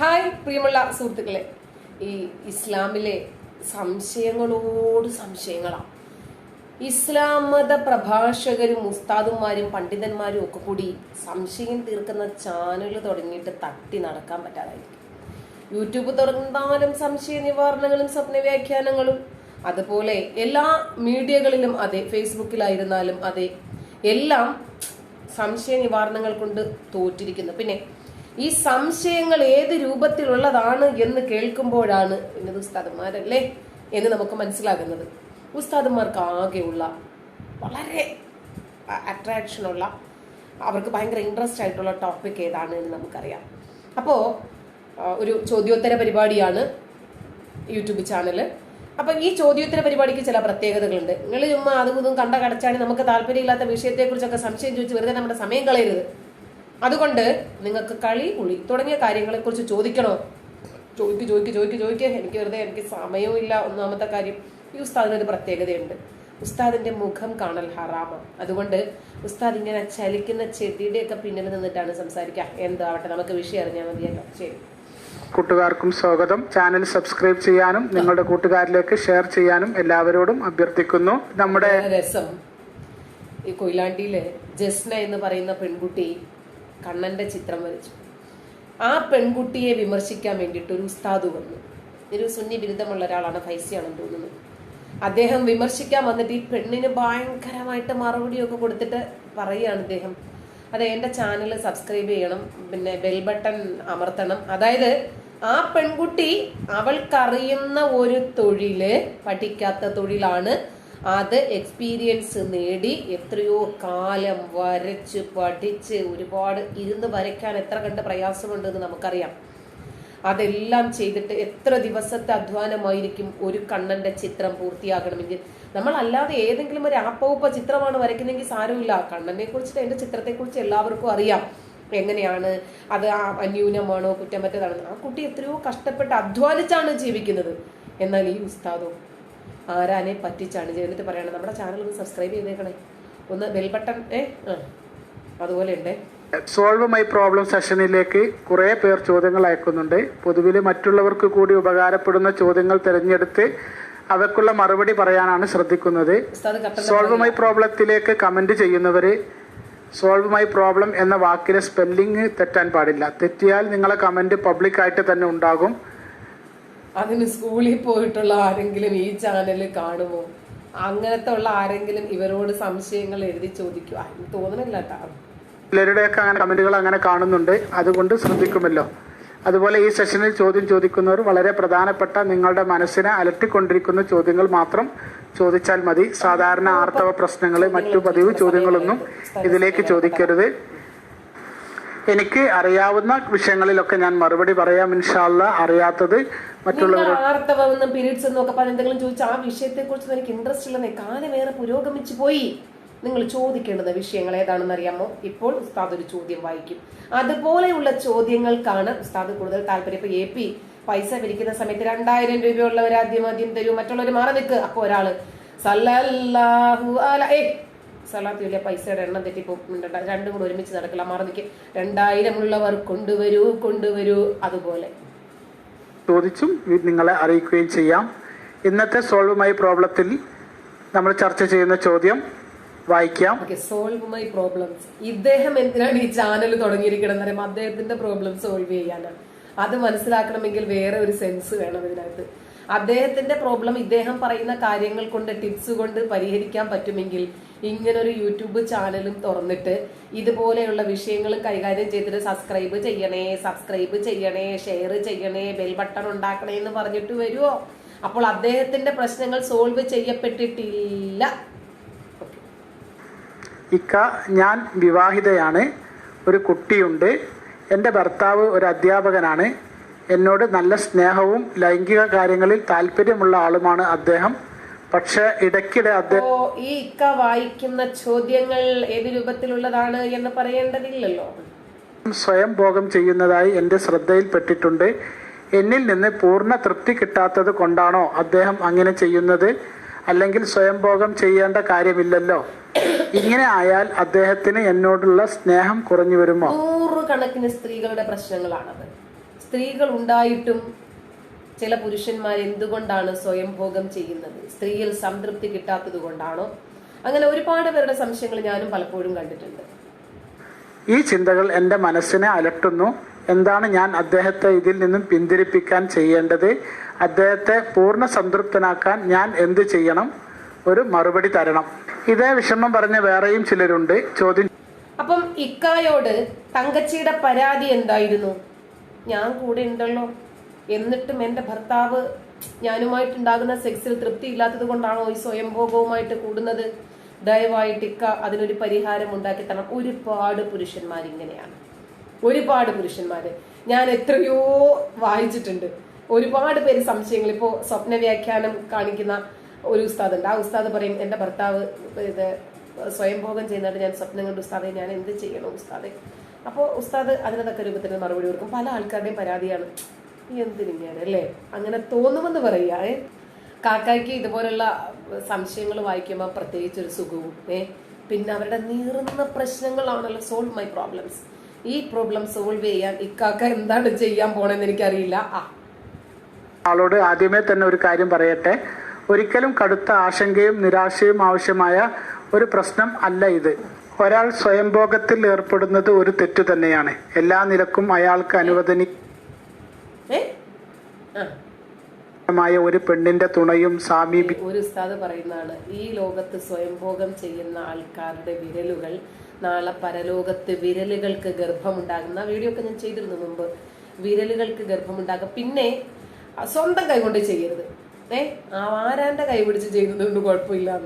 Hi പ്രിയമുള്ള സുഹൃത്തുക്കളെ. ഈ ഇസ്ലാമിലെ സംശയങ്ങളോട് സംശയങ്ങളാണ് ഇസ്ലാം മത പ്രഭാഷകരും ഉസ്താദുമാരും പണ്ഡിതന്മാരും ഒക്കെ കൂടി സംശയം തീർക്കുന്ന ചാനൽ തുടങ്ങിയിട്ട് തട്ടി നടക്കാൻ പറ്റാതായിരിക്കും. യൂട്യൂബ് തുറന്നാലും സംശയ നിവാരണങ്ങളും സ്വപ്ന വ്യാഖ്യാനങ്ങളും അതുപോലെ എല്ലാ മീഡിയകളിലും അതെ ഫേസ്ബുക്കിലായിരുന്നാലും അതെ എല്ലാം സംശയ നിവാരണങ്ങൾ കൊണ്ട് തോറ്റിരിക്കുന്നു. പിന്നെ ഈ സംശയങ്ങൾ ഏത് രൂപത്തിലുള്ളതാണ് എന്ന് കേൾക്കുമ്പോഴാണ് എന്നത് ഉസ്താദന്മാരല്ലേ എന്ന് നമുക്ക് മനസ്സിലാകുന്നത്. ഉസ്താദന്മാർക്ക് ആകെയുള്ള വളരെ അട്രാക്ഷനുള്ള അവർക്ക് ഭയങ്കര ഇൻട്രസ്റ്റ് ആയിട്ടുള്ള ടോപ്പിക് ഏതാണ് എന്ന് നമുക്കറിയാം. അപ്പോൾ ഒരു ചോദ്യോത്തര പരിപാടിയാണ് യൂട്യൂബ് ചാനൽ അപ്പം ഈ ചോദ്യോത്തര പരിപാടിക്ക് ചില പ്രത്യേകതകളുണ്ട്. നിങ്ങൾ ചുമ്മാ അതും ഇതും കണ്ട കടച്ചാണ് നമുക്ക് താല്പര്യമില്ലാത്ത വിഷയത്തെക്കുറിച്ചൊക്കെ സംശയം ചോദിച്ച് വെറുതെ നമ്മുടെ സമയം കളയരുത്. അതുകൊണ്ട് നിങ്ങൾക്ക് കളി കുളി തുടങ്ങിയ കാര്യങ്ങളെക്കുറിച്ച് ചോദിക്കണോ? ചോദിക്ക് ചോദിക്ക് ചോദിക്ക് ചോദിക്ക്. എനിക്ക് വെറുതെ എനിക്ക് സമയവും ഇല്ല. ഒന്നാമത്തെ കാര്യം ഈ ഉസ്താദിനൊരു പ്രത്യേകതയുണ്ട്. ഉസ്താദിന്റെ മുഖം കാണൽ ഹറാമ അതുകൊണ്ട് ഉസ്താദ് ഇങ്ങനെ ചലിക്കുന്ന ചെടിയുടെയൊക്കെ പിന്നിൽ നിന്നിട്ടാണ് സംസാരിക്കുക. എന്താവട്ടെ നമുക്ക് വിഷയം അറിഞ്ഞാൽ മതിയല്ലോ. ശരി. കൂട്ടുകാർക്കും സ്വാഗതം. ചാനൽ സബ്സ്ക്രൈബ് ചെയ്യാനും നിങ്ങളുടെ കൂട്ടുകാരിലേക്ക് ഷെയർ ചെയ്യാനും എല്ലാവരോടും അഭ്യർത്ഥിക്കുന്നു. നമ്മുടെ രസം. ഈ കൊയിലാണ്ടിയിൽ ജസ്ന എന്ന് പറയുന്ന പെൺകുട്ടി കണ്ണന്റെ ചിത്രം വരച്ചു. ആ പെൺകുട്ടിയെ വിമർശിക്കാൻ വേണ്ടിയിട്ട് ഒരു ഉസ്താദ് വന്നു. ഒരു സുന്നി ബിരുദമുള്ള ഒരാളാണ് ഫൈസിയാണെന്ന് തോന്നുന്നു. അദ്ദേഹം വിമർശിക്കാൻ വന്നിട്ട് ഈ പെണ്ണിന് ഭയങ്കരമായിട്ട് മറുപടിയൊക്കെ കൊടുത്തിട്ട് പറയുകയാണ് അദ്ദേഹം അതെ എന്റെ ചാനൽ സബ്സ്ക്രൈബ് ചെയ്യണം പിന്നെ ബെൽ ബട്ടൺ അമർത്തണം. അതായത് ആ പെൺകുട്ടി അവൾക്കറിയുന്ന ഒരു തൊഴിൽ പഠിക്കാത്ത തൊഴിലാണ് അത് എക്സ്പീരിയൻസ് നേടി എത്രയോ കാലം വരച്ച് പഠിച്ച് ഒരുപാട് ഇരുന്ന് വരയ്ക്കാൻ എത്ര കണ്ട് പ്രയാസമുണ്ടെന്ന് നമുക്കറിയാം. അതെല്ലാം ചെയ്തിട്ട് എത്ര ദിവസത്തെ അധ്വാനമായിരിക്കും ഒരു കണ്ണന്റെ ചിത്രം പൂർത്തിയാകണമെങ്കിൽ. നമ്മൾ അല്ലാതെ ഏതെങ്കിലും ഒരു ആപ്പവുപ്പ ചിത്രമാണ് വരയ്ക്കുന്നതെങ്കിൽ സാരമില്ല. കണ്ണനെ കുറിച്ചിട്ട് അതിന്റെ ചിത്രത്തെ കുറിച്ച് എല്ലാവർക്കും അറിയാം. എങ്ങനെയാണ് അത് അന്യൂനമാണോ കുറ്റമറ്റതാണോ ആ കുട്ടി എത്രയോ കഷ്ടപ്പെട്ട് അധ്വാനിച്ചാണ് ജീവിക്കുന്നത്. എന്നാൽ ഈ ഉസ്താദോ ആരാനെ പറ്റിച്ചാണ് ചെയ്തിട്ട് പറയണം നമ്മുടെ ചാനൽ ഒന്ന് സബ്സ്ക്രൈബ് ചെയ്തേക്കണേ. ഒന്ന് ബെൽ ബട്ടൺ ഏ? ആ. അതുപോലെ ഉണ്ട്. സോൾവ് മൈ പ്രോബ്ലം സെഷനിലേക്ക് കുറേ പേർ ചോദ്യങ്ങൾ അയക്കുന്നുണ്ട്. പൊതുവിൽ മറ്റുള്ളവർക്ക് കൂടി ഉപകാരപ്പെടുന്ന ചോദ്യങ്ങൾ തിരഞ്ഞെടുത്ത് അവക്കുള്ള മറുപടി പറയാനാണ് ശ്രദ്ധിക്കുന്നത്. സോൾവ് മൈ പ്രോബ്ലത്തിലേക്ക് കമന്റ് ചെയ്യുന്നവര് സോൾവ് മൈ പ്രോബ്ലം എന്ന വാക്കിലെ സ്പെല്ലിംഗ് തെറ്റാൻ പാടില്ല. തെറ്റിയാൽ നിങ്ങളെ കമന്റ് പബ്ലിക് ആയിട്ട് തന്നെ ഉണ്ടാകും. അതിന് സ്കൂളിൽ പോയിട്ടുള്ള ആരെങ്കിലും ഈ ചാനൽ കാണുമോ? അങ്ങനത്തെ ഉള്ള ആരെങ്കിലും ഇവരോട് സംശയങ്ങൾ എഴുതി ചോദിക്കുക എനിക്ക് കേട്ടോ ചിലരുടെയൊക്കെ അങ്ങനെ കമന്റുകൾ അങ്ങനെ കാണുന്നുണ്ട്. അതുകൊണ്ട് ശ്രദ്ധിക്കുമല്ലോ. അതുപോലെ ഈ സെഷനിൽ ചോദ്യം ചോദിക്കുന്നവർ വളരെ പ്രധാനപ്പെട്ട നിങ്ങളുടെ മനസ്സിനെ അലട്ടിക്കൊണ്ടിരിക്കുന്ന ചോദ്യങ്ങൾ മാത്രം ചോദിച്ചാൽ മതി. സാധാരണ ആർത്തവ പ്രശ്നങ്ങൾ മറ്റു പതിവ് ചോദ്യങ്ങളൊന്നും ഇതിലേക്ക് ചോദിക്കരുത്. എനിക്ക് അറിയാവുന്ന വിഷയങ്ങളിലൊക്കെ ഞാൻ മറുപടി പറയാം ഇൻഷാല്ല അറിയാത്തത് എന്തെങ്കിലും ആ പുരോഗമിച്ചു പോയി. നിങ്ങൾ ചോദിക്കേണ്ടുന്ന വിഷയങ്ങൾ ഏതാണെന്ന് അറിയാമോ? ഇപ്പോൾ ഉസ്താദ് ഒരു ചോദ്യം വായിക്കും. അതുപോലെയുള്ള ചോദ്യങ്ങൾക്കാണ് ഉസ്താദ് കൂടുതൽ താല്പര്യം. ഇപ്പൊ എ പി പൈസ പിരിക്കുന്ന സമയത്ത് രണ്ടായിരം രൂപയുള്ളവർ ആദ്യം ആദ്യം തരൂ മറ്റുള്ളവർ മാറി നിൽക്കുക അപ്പൊ ഒരാൾ സല്ലല്ലാഹു അല ഏ സലാത്ത് വലിയ പൈസയുടെ എണ്ണം തെറ്റിപ്പോ മിണ്ടണ്ട. രണ്ടും കൂടെ ഒരുമിച്ച് നടക്കില്ല മറന്നിക്ക് നിൽക്കുക രണ്ടായിരം ഉള്ളവർ കൊണ്ടുവരൂ കൊണ്ടുവരൂ അതുപോലെ. ചോദിച്ചും നിങ്ങളെ അറിയിക്കുകയും ചെയ്യാം. ഇന്നത്തെ സോൾവ് മൈ പ്രോബ്ലത്തിൽ നമ്മൾ ചർച്ച ചെയ്യുന്ന ചോദ്യം വായിക്കാം. Solve my problems. ഇദ്ദേഹം എന്തിനാണ് ഈ ചാനൽ തുടങ്ങിയിരിക്കണമെന്ന് പറയുമ്പോൾ അദ്ദേഹത്തിന്റെ പ്രോബ്ലം സോൾവ് ചെയ്യാനാണ് അത് മനസ്സിലാക്കണമെങ്കിൽ വേറെ ഒരു സെൻസ് വേണം ഇതിനകത്ത്. അദ്ദേഹത്തിന്റെ പ്രോബ്ലം ഇദ്ദേഹം പറയുന്ന കാര്യങ്ങൾ കൊണ്ട് ടിപ്സ് കൊണ്ട് പരിഹരിക്കാൻ പറ്റുമെങ്കിൽ ഇങ്ങനൊരു യൂട്യൂബ് ചാനലും തുറന്നിട്ട് ഇതുപോലെയുള്ള വിഷയങ്ങൾ കൈകാര്യം ചെയ്തിട്ട് സബ്സ്ക്രൈബ് ചെയ്യണേ സബ്സ്ക്രൈബ് ചെയ്യണേ ഷെയർ ചെയ്യണേ ബെൽ ബട്ടൺ ഉണ്ടാക്കണേ എന്ന് പറഞ്ഞിട്ട് വരുമോ അപ്പോൾ അദ്ദേഹത്തിന്റെ പ്രശ്നങ്ങൾ സോൾവ് ചെയ്യപ്പെട്ടിട്ടില്ല. ഇക്ക ഞാൻ വിവാഹിതയാണ്. ഒരു കുട്ടിയുണ്ട്. എന്റെ ഭർത്താവ് ഒരു അധ്യാപകനാണ്. എന്നോട് നല്ല സ്നേഹവും ലൈംഗിക കാര്യങ്ങളിൽ താല്പര്യമുള്ള ആളുമാണ് അദ്ദേഹം. പക്ഷെ ഇടയ്ക്കിടെ അദ്ദേഹം ഈ ഇക്ക വായിക്കുന്ന ചോദ്യങ്ങൾ ഏത് രൂപത്തിലുള്ളതാണ് എന്ന് പറയേണ്ടതില്ലല്ലോ? സ്വയം ഭോഗം ചെയ്യുന്നതായി എന്റെ ശ്രദ്ധയിൽപ്പെട്ടിട്ടുണ്ട് എന്നിൽ നിന്ന് പൂർണ തൃപ്തി കിട്ടാത്തത് കൊണ്ടാണോ അദ്ദേഹം അങ്ങനെ ചെയ്യുന്നത്? അല്ലെങ്കിൽ സ്വയം ഭോഗം ചെയ്യേണ്ട കാര്യമില്ലല്ലോ? ഇങ്ങനെ ആയാൽ അദ്ദേഹത്തിന് എന്നോടുള്ള സ്നേഹം കുറഞ്ഞു വരുമോ? നൂറുകണക്കിന് സ്ത്രീകളുടെ പ്രശ്നങ്ങളാണത്. സ്ത്രീകൾ ഉണ്ടായിട്ടും ചില പുരുഷന്മാർ എന്തുകൊണ്ടാണ് സ്വയം ഭോഗം ചെയ്യുന്നത്? സ്ത്രീയിൽ സംതൃപ്തി കിട്ടാത്തത് കൊണ്ടാണോ? അങ്ങനെ ഒരുപാട് പേരുടെ സംശയങ്ങൾ ഞാനും പലപ്പോഴും കണ്ടിട്ടുണ്ട്. ഈ ചിന്തകൾ എന്റെ മനസ്സിനെ അലട്ടുന്നു. എന്താണ് ഞാൻ അദ്ദേഹത്തെ ഇതിൽ നിന്നും പിന്തിരിപ്പിക്കാൻ ചെയ്യേണ്ടത്? അദ്ദേഹത്തെ പൂർണ സംതൃപ്തനാക്കാൻ ഞാൻ എന്ത് ചെയ്യണം? ഒരു മറുപടി തരണം. ഇതേ വിഷമം പറഞ്ഞ വേറെയും ചിലരുണ്ട്. ചോദ്യം അപ്പം ഇക്കായോട് തങ്കച്ചിയുടെ പരാതി എന്തായിരുന്നു? ഞാൻ കൂടെ ഉണ്ടല്ലോ. എന്നിട്ടും എന്റെ ഭർത്താവ് ഞാനുമായിട്ടുണ്ടാകുന്ന സെക്സിൽ തൃപ്തി ഇല്ലാത്തത് കൊണ്ടാണോ ഈ സ്വയംഭോഗവുമായിട്ട് കൂടുന്നത്? ദയവായിട്ട് ഇക്ക അതിനൊരു പരിഹാരം ഉണ്ടാക്കി തരണം. ഒരുപാട് പുരുഷന്മാർ ഇങ്ങനെയാണ്. ഒരുപാട് പുരുഷന്മാര്. ഞാൻ എത്രയോ വായിച്ചിട്ടുണ്ട്. ഒരുപാട് പേര് സംശയങ്ങൾ. ഇപ്പോ സ്വപ്ന വ്യാഖ്യാനം കാണിക്കുന്ന ഒരു ഉസ്താദ് ഉണ്ട് ആ ഉസ്താദ് പറയും എന്റെ ഭർത്താവ് ഇത് സ്വയംഭോഗം ചെയ്യുന്നതായിട്ട് ഞാൻ സ്വപ്നം കണ്ട്. ഉസ്താദെ ഞാൻ എന്ത് ചെയ്യണം ഉസ്താദെ? അപ്പോൾ ഉസ്താദ് അതിനൊക്കെ രൂപത്തിൽ മറുപടി കൊടുക്കും. പല ആൾക്കാരുടെയും പരാതിയാണ്. എന്തിനിങ്ങനെ അല്ലേ അങ്ങനെ തോന്നുമെന്ന് പറയുക. ഏ? കാക്കായ്ക്ക് ഇതുപോലുള്ള സംശയങ്ങൾ വായിക്കുമ്പോൾ പ്രത്യേകിച്ച് ഒരു സുഖവും ഏ? പിന്നെ അവരുടെ നീറുന്ന പ്രശ്നങ്ങളാണല്ലോ സോൾവ് മൈ പ്രോബ്ലംസ് ഈ പ്രോബ്ലം സോൾവ് ചെയ്യാൻ ഇക്കാക്ക എന്താണ് ചെയ്യാൻ പോണെന്ന് എനിക്കറിയില്ല. ആ. ആളോട് ആദ്യമേ തന്നെ ഒരു കാര്യം പറയട്ടെ. ഒരിക്കലും കടുത്ത ആശങ്കയും നിരാശയും ആവശ്യമായ ഒരു പ്രശ്നം അല്ല ഇത്. ഒരാൾ സ്വയംഭോഗത്തിൽ ഏർപ്പെടുന്നത് ഒരു തെറ്റു തന്നെയാണ്. എല്ലാ നിലക്കും അയാൾക്ക് അനുവദനീയമായ ഏ? ആ. ഒരു പെണ്ണിന്റെ തുണയും സാമീപ്യ ഒരു ഉസ്താദ് പറയുന്നതാണ് ഈ ലോകത്ത് സ്വയംഭോഗം ചെയ്യുന്ന ആൾക്കാരുടെ വിരലുകൾ നാളെ പരലോകത്ത് വിരലുകൾക്ക് ഗർഭമുണ്ടാകുന്ന വീഡിയോ ഒക്കെ ഞാൻ ചെയ്തിരുന്നു മുമ്പ്. വിരലുകൾക്ക് ഗർഭമുണ്ടാകും. പിന്നെ സ്വന്തം കൈ കൊണ്ട് ചെയ്യരുത്. ഏ? ആ ആരാന്റെ കൈ പിടിച്ച് ചെയ്യുന്നതുകൊണ്ട് കുഴപ്പമില്ല.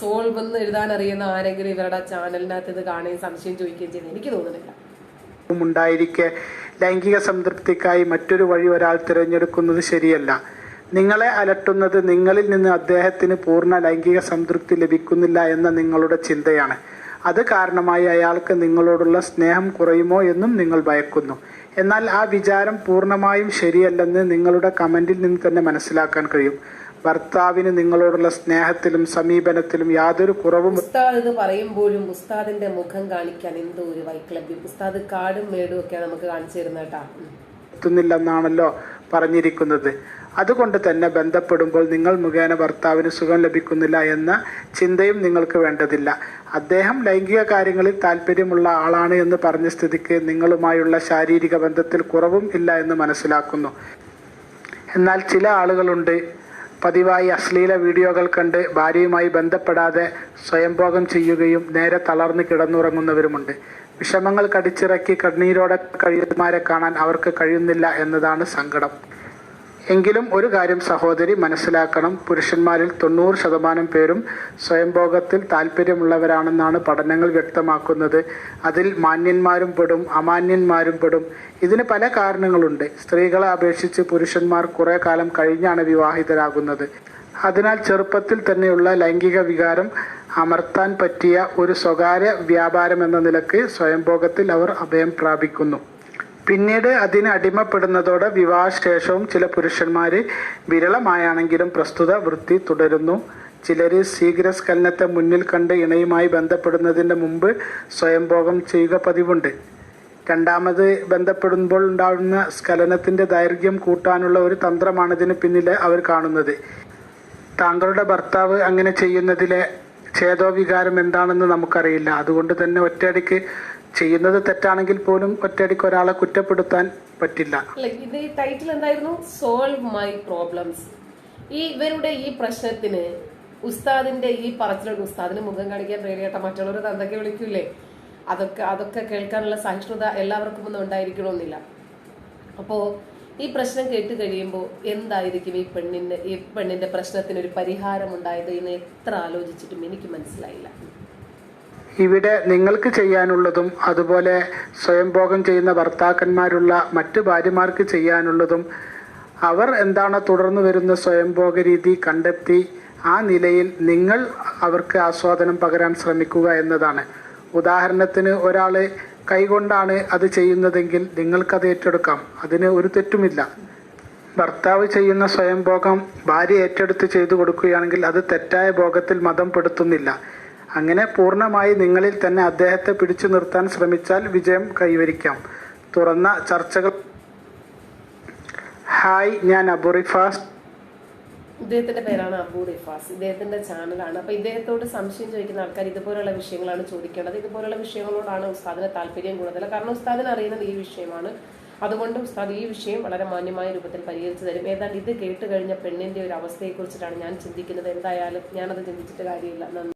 സോൾവ് എന്ന് എഴുതാൻ അറിയുന്ന ആരെങ്കിലും ഇവരുടെ ചാനലിനകത്ത് ഇത് കാണുകയും സംശയം ചോദിക്കുകയും ചെയ്യുന്നത് എനിക്ക് തോന്നുന്നില്ല. ഉണ്ടായിരിക്കെ ലൈംഗിക സംതൃപ്തിക്കായി മറ്റൊരു വഴി ഒരാൾ തിരഞ്ഞെടുക്കുന്നത് ശരിയല്ല. നിങ്ങളെ അലട്ടുന്നത് നിങ്ങളിൽ നിന്ന് അദ്ദേഹത്തിന് പൂർണ ലൈംഗിക സംതൃപ്തി ലഭിക്കുന്നില്ല എന്ന നിങ്ങളുടെ ചിന്തയാണ്. അത് കാരണമായി അയാൾക്ക് നിങ്ങളോടുള്ള സ്നേഹം കുറയുമോ എന്നും നിങ്ങൾ ഭയക്കുന്നു. എന്നാൽ ആ വിചാരം പൂർണമായും ശരിയല്ലെന്ന് നിങ്ങളുടെ കമന്റിൽ നിന്ന് തന്നെ മനസ്സിലാക്കാൻ കഴിയും. ഭർത്താവിന് നിങ്ങളോടുള്ള സ്നേഹത്തിലും സമീപനത്തിലും യാതൊരു കുറവും ഉസ്താദ് എന്ന് പറയുമ്പോഴും ഉസ്താദിന്റെ മുഖം കാണിക്കാൻ എന്തോ ഒരു വൈക്ലബ്യം ഉസ്താദ് കാടും മേടും ഒക്കെ നമുക്ക് കാണിച്ചു തരുന്ന കേട്ടാ. എത്തുന്നില്ലെന്നാണല്ലോ പറഞ്ഞിരിക്കുന്നത്. അതുകൊണ്ട് തന്നെ ബന്ധപ്പെടുമ്പോൾ നിങ്ങൾ മുഖേന ഭർത്താവിന് സുഖം ലഭിക്കുന്നില്ല എന്ന ചിന്തയും നിങ്ങൾക്ക് വേണ്ടതില്ല. അദ്ദേഹം ലൈംഗിക കാര്യങ്ങളിൽ താല്പര്യമുള്ള ആളാണ് എന്ന് പറഞ്ഞ സ്ഥിതിക്ക് നിങ്ങളുമായുള്ള ശാരീരിക ബന്ധത്തിൽ കുറവും ഇല്ല എന്ന് മനസ്സിലാക്കുന്നു. എന്നാൽ ചില ആളുകളുണ്ട് പതിവായി അശ്ലീല വീഡിയോകൾ കണ്ട് ഭാര്യയുമായി ബന്ധപ്പെടാതെ സ്വയംഭോഗം ചെയ്യുകയും നേരെ തളർന്ന് കിടന്നുറങ്ങുന്നവരുമുണ്ട്. വിഷമങ്ങൾ കടിച്ചിറക്കി കണ്ണീരോടെ കഴിയുന്നവരെ കാണാൻ അവർക്ക് കഴിയുന്നില്ല എന്നതാണ് സങ്കടം. എങ്കിലും ഒരു കാര്യം സഹോദരി മനസ്സിലാക്കണം പുരുഷന്മാരിൽ തൊണ്ണൂറ് ശതമാനം പേരും സ്വയംഭോഗത്തിൽ താല്പര്യമുള്ളവരാണെന്നാണ് പഠനങ്ങൾ വ്യക്തമാക്കുന്നത്. അതിൽ മാന്യന്മാരും പെടും അമാന്യന്മാരും പെടും. ഇതിന് പല കാരണങ്ങളുണ്ട്. സ്ത്രീകളെ അപേക്ഷിച്ച് പുരുഷന്മാർ കുറെ കാലം കഴിഞ്ഞാണ് വിവാഹിതരാകുന്നത്. അതിനാൽ ചെറുപ്പത്തിൽ തന്നെയുള്ള ലൈംഗിക വികാരം അമർത്താൻ പറ്റിയ ഒരു സ്വകാര്യ വ്യാപാരം എന്ന നിലയ്ക്ക് സ്വയംഭോഗത്തിൽ അവർ അഭയം പ്രാപിക്കുന്നു. പിന്നീട് അതിന് അടിമപ്പെടുന്നതോടെ വിവാഹശേഷവും ചില പുരുഷന്മാര് വിരളമായാണെങ്കിലും പ്രസ്തുത വൃത്തി തുടരുന്നു. ചിലര് ശീഘ്രസ്ഖലനത്തെ മുന്നിൽ കണ്ട് ഇണയുമായി ബന്ധപ്പെടുന്നതിന് മുമ്പ് സ്വയംഭോഗം ചെയ്യുക പതിവുണ്ട്. രണ്ടാമത് ബന്ധപ്പെടുമ്പോൾ ഉണ്ടാകുന്ന സ്കലനത്തിന്റെ ദൈർഘ്യം കൂട്ടാനുള്ള ഒരു തന്ത്രമാണ് ഇതിന് പിന്നിൽ അവർ കാണുന്നത്. താങ്കളുടെ ഭർത്താവ് അങ്ങനെ ചെയ്യുന്നതിലെ ഛേദോവികാരം എന്താണെന്ന് നമുക്കറിയില്ല. അതുകൊണ്ട് തന്നെ ഒറ്റയടിക്ക് ചെയ്യുന്നത് തെറ്റാണെങ്കിൽ പോലും ഒറ്റയടിക്ക് ഒരാളെ കുറ്റപ്പെടുത്താൻ പറ്റില്ല. ഇത് ടൈറ്റിൽ എന്തായിരുന്നു? സോൾവ് മൈ പ്രോബ്ലംസ് ഈ ഇവരുടെ ഈ പ്രശ്നത്തിന് ഉസ്താദിന്റെ ഈ പറച്ചിലോട് ഉസ്താദിന് മുഖം കാണിക്കാൻ പേടിയേട്ട മറ്റുള്ളവർ തന്തൊക്കെ വിളിക്കൂലേ അതൊക്കെ അതൊക്കെ കേൾക്കാനുള്ള സഹിഷ്ണുത എല്ലാവർക്കും ഒന്നും ഉണ്ടായിരിക്കണമെന്നില്ല. അപ്പോ ഈ പ്രശ്നം കേട്ട് കഴിയുമ്പോൾ എന്തായിരിക്കും ഈ പെണ്ണിന്റെ ഈ പെണ്ണിന്റെ പ്രശ്നത്തിന് ഒരു പരിഹാരം ഉണ്ടായത് എന്ന് എത്ര ആലോചിച്ചിട്ടും എനിക്ക് മനസ്സിലായില്ല. ഇവിടെ നിങ്ങൾക്ക് ചെയ്യാനുള്ളതും അതുപോലെ സ്വയംഭോഗം ചെയ്യുന്ന ഭർത്താക്കന്മാരുള്ള മറ്റു ഭാര്യമാർക്ക് ചെയ്യാനുള്ളതും അവർ എന്താണ് തുടർന്നു വരുന്ന സ്വയംഭോഗ രീതി കണ്ടെത്തി ആ നിലയിൽ നിങ്ങൾ അവർക്ക് ആസ്വാദനം പകരാൻ ശ്രമിക്കുക എന്നതാണ്. ഉദാഹരണത്തിന് ഒരാൾ കൈകൊണ്ടാണ് അത് ചെയ്യുന്നതെങ്കിൽ നിങ്ങൾക്കത് ഏറ്റെടുക്കാം. അതിന് ഒരു തെറ്റുമില്ല. ഭർത്താവ് ചെയ്യുന്ന സ്വയംഭോഗം ഭാര്യ ഏറ്റെടുത്ത് ചെയ്തു കൊടുക്കുകയാണെങ്കിൽ അത് തെറ്റായ ഭോഗത്തിൽ മതം പെടുത്തുന്നില്ല. അങ്ങനെ പൂർണമായി നിങ്ങളിൽ തന്നെ അദ്ദേഹത്തെ പിടിച്ചു നിർത്താൻ ശ്രമിച്ചാൽ വിജയം കൈവരിക്കാം. തുറന്ന ചർച്ചകൾ. ഹായ് ഞാൻ അബുറിഫാസ് ഇദ്ദേഹത്തിന്റെ പേരാണ് അബു റിഫാസ്. ഇദ്ദേഹത്തിന്റെ ചാനലാണ് അപ്പൊ ഇദ്ദേഹത്തോട് സംശയം ചോദിക്കുന്ന ആൾക്കാർ ഇതുപോലുള്ള വിഷയങ്ങളാണ് ചോദിക്കേണ്ടത്. ഇതുപോലുള്ള വിഷയങ്ങളോടാണ് ഉസ്താദിന് താല്പര്യം കൂടുതൽ. കാരണം ഉസ്താദിന് അറിയുന്നത് ഈ വിഷയമാണ്. അതുകൊണ്ട് ഉസ്താദ് ഈ വിഷയം വളരെ മാന്യമായ രൂപത്തിൽ പരിഹരിച്ചു തരും. ഏതാണ്ട് ഇത് കേട്ട് കഴിഞ്ഞ പെണ്ണിന്റെ ഒരു അവസ്ഥയെക്കുറിച്ചിട്ടാണ് ഞാൻ ചിന്തിക്കുന്നത്. എന്തായാലും ഞാനത് ചിന്തിച്ചിട്ട് കാര്യമില്ല. നന്ദി.